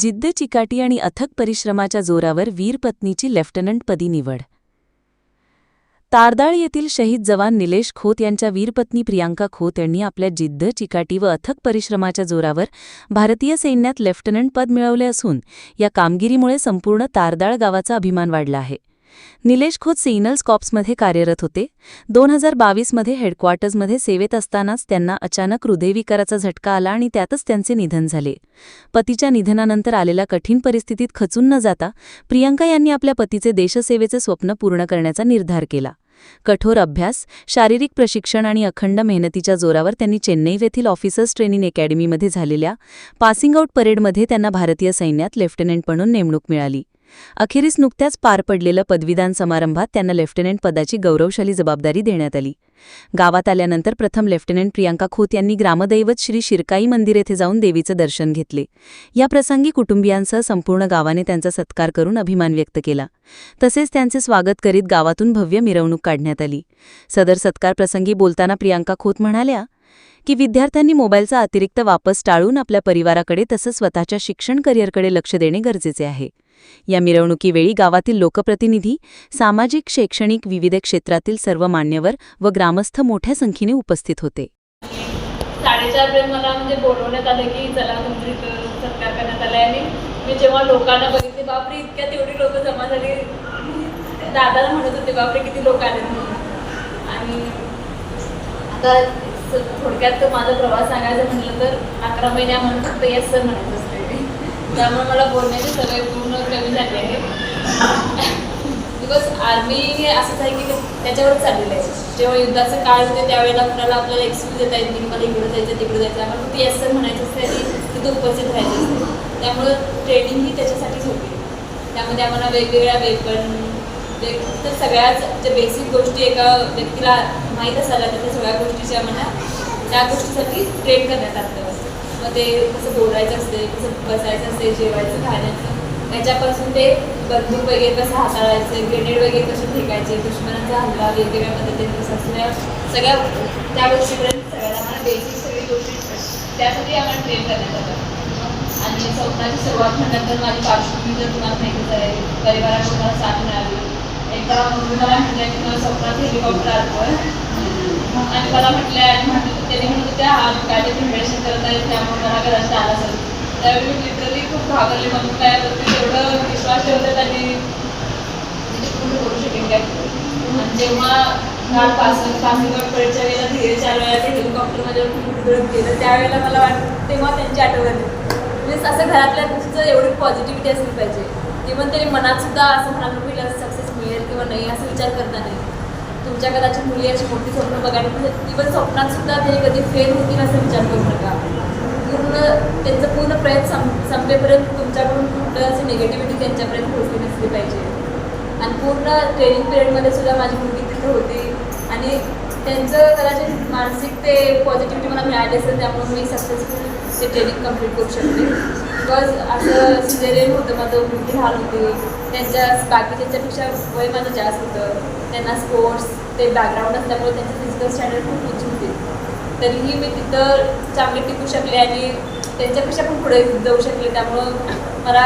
जिद्द चिकाटी आणि अथक परिश्रमाच्या जोरावर वीरपत्नीची लेफ्टनंटपदी निवड. तारदाळ येथील शहीद जवान निलेश खोत यांच्या वीरपत्नी प्रियांका खोत यांनी आपल्या जिद्द चिकाटी व अथक परिश्रमाच्या जोरावर भारतीय सैन्यात लेफ्टनंट पद मिळवले असून या कामगिरीमुळे संपूर्ण तारदाळ गावाचा अभिमान वाढला आहे. निलेश खोत सिग्नल्स कॉप्समध्ये कार्यरत होते. दोन हजार बावीसमध्ये हेडक्वार्टर्समध्ये सेवेत असतानाच त्यांना अचानक हृदयविकाराचा झटका आला आणि त्यातच त्यांचे निधन झाले. पतीच्या निधनानंतर आलेल्या कठीण परिस्थितीत खचून न जाता प्रियंका यांनी आपल्या पतीचे देशसेवेचे स्वप्न पूर्ण करण्याचा निर्धार केला. कठोर अभ्यास शारीरिक प्रशिक्षण आणि अखंड मेहनतीच्या जोरावर त्यांनी चेन्नई येथील ऑफिसर्स ट्रेनिंग अकॅडमीमध्ये झालेल्या पासिंग आऊट परेडमध्ये त्यांना भारतीय सैन्यात लेफ्टनंट म्हणून नेमणूक मिळाली. अखेरीस नुकत्याच पार पडलेलं पदवीदान समारंभात त्यांना लेफ्टनंट पदाची गौरवशाली जबाबदारी देण्यात आली. गावात आल्यानंतर प्रथम लेफ्टनंट प्रियांका खोत यांनी ग्रामदैवत श्री शिरकाई मंदिर येथे जाऊन देवीचं दर्शन घेतले. या प्रसंगी कुटुंबियांसह संपूर्ण गावाने त्यांचा सत्कार करून अभिमान व्यक्त केला. तसेच त्यांचे स्वागत करीत गावातून भव्य मिरवणूक काढण्यात आली. सदर सत्कार प्रसंगी बोलताना प्रियांका खोत म्हणाल्या की विद्यार्थ्यांनी मोबाईलचा अतिरिक्त वापस टाळून आपल्या परिवाराकडे तसंच स्वतःच्या शिक्षण करिअरकडे लक्ष देणे गरजेचे आहे. या मिरवणुकीवेळी गावातील लोकप्रतिनिधी सामाजिक शैक्षणिक विविध क्षेत्रातील सर्व मान्यवर व ग्रामस्थ मोठ्या संख्येने उपस्थित होते. साडेचार मला म्हणजे बोलवण्यात आलं की चला तुमचं सत्कार करण्यात आला आणि मी जेव्हा लोकांना बघितले बापरे इतक्या तेवढी लोक जमा झाली. दादाला म्हणत होते बापरे किती लोक आले आणि आता स- थोडक्यात माझा प्रवास सांगायचं म्हटलं तर अकरा महिन्या म्हणून फक्त येस सर म्हणत असते. त्यामुळे मला बोलण्याची सवय पूर्ण कमी झाली आहे. बिकॉज आर्मी हे असंच आहे की त्याच्यावरच चाललेलं आहे. जेव्हा युद्धाचं काळ होते त्यावेळेला कुणाला आपल्याला एक्सक्यूज देता येत नाही मला इकडे जायचं तिकडे जायचं. आपण ती एस म्हणायचं असते आणि तिथं उपस्थित राहायचं असते. त्यामुळं ट्रेनिंग ही त्याच्यासाठीच होती त्यामध्ये आम्हाला वेगवेगळ्या वेपन तर सगळ्याच ज्या बेसिक गोष्टी एका व्यक्तीला माहीत असायला त्या सगळ्या गोष्टीच्या आम्हाला त्या गोष्टीसाठी ट्रेन करण्यात आलं. मग ते कसं बोलायचं असते कसं बसायचं असते जेवायचं खाण्याचं. त्याच्यापासून ते बंदूक वगैरे कसं हाताळायचं ग्रेनेड वगैरे कसे फेकायचे दुश्मनाचा हल्ला वेगवेगळ्या पद्धतीने सगळ्या सगळ्या त्या गोष्टीपर्यंत सगळ्याला आम्हाला बेसिक सगळी गोष्टी त्यासाठी आम्हाला ट्रेन करण्यात आलं. आणि स्वप्नाची सुरुवात म्हटल्यानंतर माझी पार्श्वभूमी जर तुम्हाला माहितीच आहे परिवाराकडून मला साथ मिळाली. एकदा मम्मी मला म्हटलं की मला स्वप्नात हेलिकॉप्टर आलं आणि मला म्हटलं आणि म्हटलं त्याने म्हणत होत्या हा काय ते मेडिसिन करत आहे त्यामुळे मला घरात आला असेल त्यावेळी मी लिटरली खूप घाबरले. मग काय तेवढं विश्वास ठेवतात आणि म्हणजे पूर्ण करू शकेन काय? आणि जेव्हा कालपासून पासिंग परेडच्या वेळेला धीरे चार वेळा ते हेलिकॉप्टर माझ्या गेलं. त्यावेळेला मला वाटतं तेव्हा त्यांची आठवण आली. म्हणजे असं घरातल्यांचं एवढी पॉझिटिव्हिटी असली पाहिजे. इव्हन तरी मनात सुद्धा असं म्हणाल मुलीला हिला सक्सेस मिळेल किंवा नाही असं विचार करता नाही. तुमच्या कदाचित मुली अशी मोठी स्वप्न बघायला म्हणजे इव्हन स्वप्नात सुद्धा ते कधी फेल होतील असं विचार करू नका. पूर्ण त्यांचं पूर्ण प्रयत्न सं संपेपर्यंत तुमच्याकडून कुठलं असं निगेटिव्हिटी त्यांच्यापर्यंत पोहोचली नसली पाहिजे. आणि पूर्ण ट्रेनिंग पिरियडमध्ये सुद्धा माझी मुलगी तिथे होती. आणि त्यांचं कदाचित मानसिक ते पॉझिटिव्हिटी मला मिळाली असेल त्यामुळे मी सक्सेसफुल ते ट्रेनिंग कंप्लीट करू शकते. बिकॉज असं सिझेरियन होतं माझं मुलगी लहान होती. त्यांच्या बाकी त्यांच्यापेक्षा वय माझं जास्त होतं. त्यांना स्पोर्ट्स ते बॅकग्राऊंड असल्यामुळे त्यांचं फिजिकल स्टँडर्ड खूप उंची तरीही मी तिथं चांगले टिकू शकले आणि त्यांच्यापेक्षा पण पुढे जाऊ शकले. त्यामुळं मला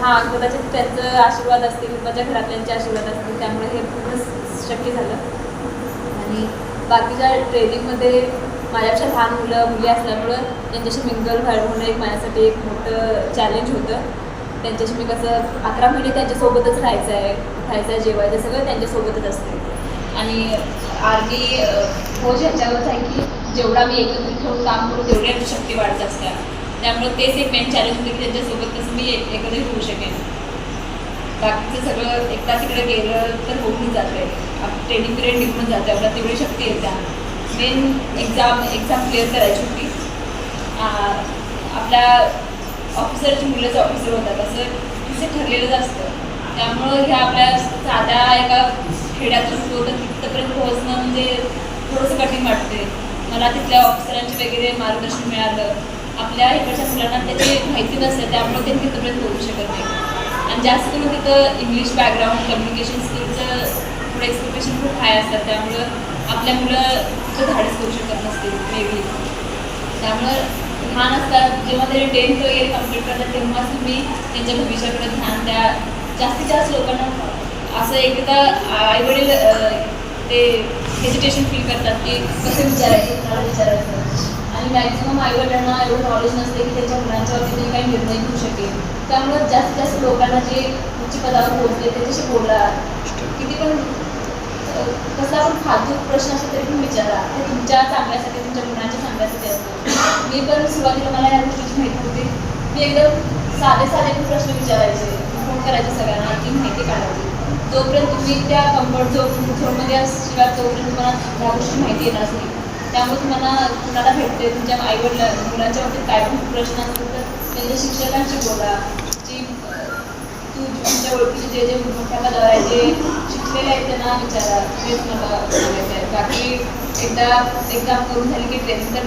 हां कदाचित त्यांचं आशीर्वाद असतील माझ्या घरातल्यांचे आशीर्वाद असतील त्यामुळे हे पूर्ण शक्य झालं. आणि बाकीच्या ट्रेनिंगमध्ये माझ्यापेक्षा लहान मुलं मुली असल्यामुळं त्यांच्याशी मिंगल होणं एक माझ्यासाठी एक मोठं चॅलेंज होतं. त्यांच्याशी मी कसं अकरा महिने त्यांच्यासोबतच राहायचं आहे खायचं आहे जेवायचं सगळं त्यांच्यासोबतच असते. आणि आर्मी हो ह्याच्यावरच आहे की जेवढा मी एकत्रित होऊन काम करू तेवढी आमची शक्ती वाढत असतात त्यामुळे तेच एक मेन चॅलेंज होते की त्यांच्यासोबत कसं मी एक- एकत्रित होऊ शकेन. बाकीचं सगळं एकदा तिकडे गेलं तर होऊन जातं आहे ट्रेनिंग पिरियड निघून जातं आपल्याला तेवढी शक्ती येत्या मेन एक्झाम एक्झाम क्लिअर करायची होती. आपल्या ऑफिसरची मुलंच ऑफिसर होतात. असं तिथे ठरलेलंच असतं. त्यामुळं ह्या आपल्या साध्या एका खेड्यातून तिथपर्यंत पोहोचणं म्हणजे थोडंसं कठीण वाटते मला तिथल्या ऑफिसरांचे वगैरे मार्गदर्शन मिळालं. आपल्या इकडच्या मुलांना त्याची माहिती नसते त्यामुळे ते तिथपर्यंत बोलू शकत नाही. आणि जास्त करून तिथं इंग्लिश बॅकग्राऊंड कम्युनिकेशन स्किलचं थोडं एक्सपेक्टेशन खूप हाय असतात. त्यामुळं आपल्या मुलं तिथं धाडस करू शकत नसतील मेबी त्यामुळं लहान असतात जेव्हा ते टेन्थ वगैरे कंप्लीट करतात तेव्हाच तुम्ही त्यांच्या भविष्याकडे ध्यान द्या. जास्तीत जास्त लोकांना असं एकदा आईवडील ते हेजिटेशन फील करतात की कसं विचारायचं? कोणाला विचारायचं? आणि मॅक्झिमम आईवडिलांना एवढं नॉलेज नसते की त्यांच्या मुलांच्यावरती बाबतीत काही निर्णय घेऊ शकेल. त्यामुळे जास्तीत जास्त लोकांना जे उच्च पदावर पोहोचले त्याच्याशी बोला किती पण कसा आपण पण फालतू प्रश्न असतो तरी पण विचारा. ते तुमच्या चांगल्यासाठी तुमच्या मुलांच्या चांगल्यासाठी असतो. मी पण सुरुवातीला मला या गोष्टीची माहिती होती. मी एकदम साधे साधे पण प्रश्न विचारायचे. फोन करायचे सगळ्यांना की माहिती काढायची. जोपर्यंत तुम्ही त्या कम्फर्ट झोन झोनमध्ये असशिवाय तोपर्यंत तुम्हाला ह्या गोष्टी माहिती येणार नाही त्यामुळे तुम्हाला कुणाला भेटते तुमच्या आईवडिला मुलांच्या बाबतीत काय पण प्रश्न असतील तर त्यांच्या शिक्षकांशी बोला जी तू तुमच्या ओळखीचे जे जे मोठ्या पदावर आहे जे शिकलेले आहेत त्यांना विचारा. तेच तुम्हाला सांगायचं आहे. बाकी एकदा एक्झाम करून झाली की ट्रेनिंग तर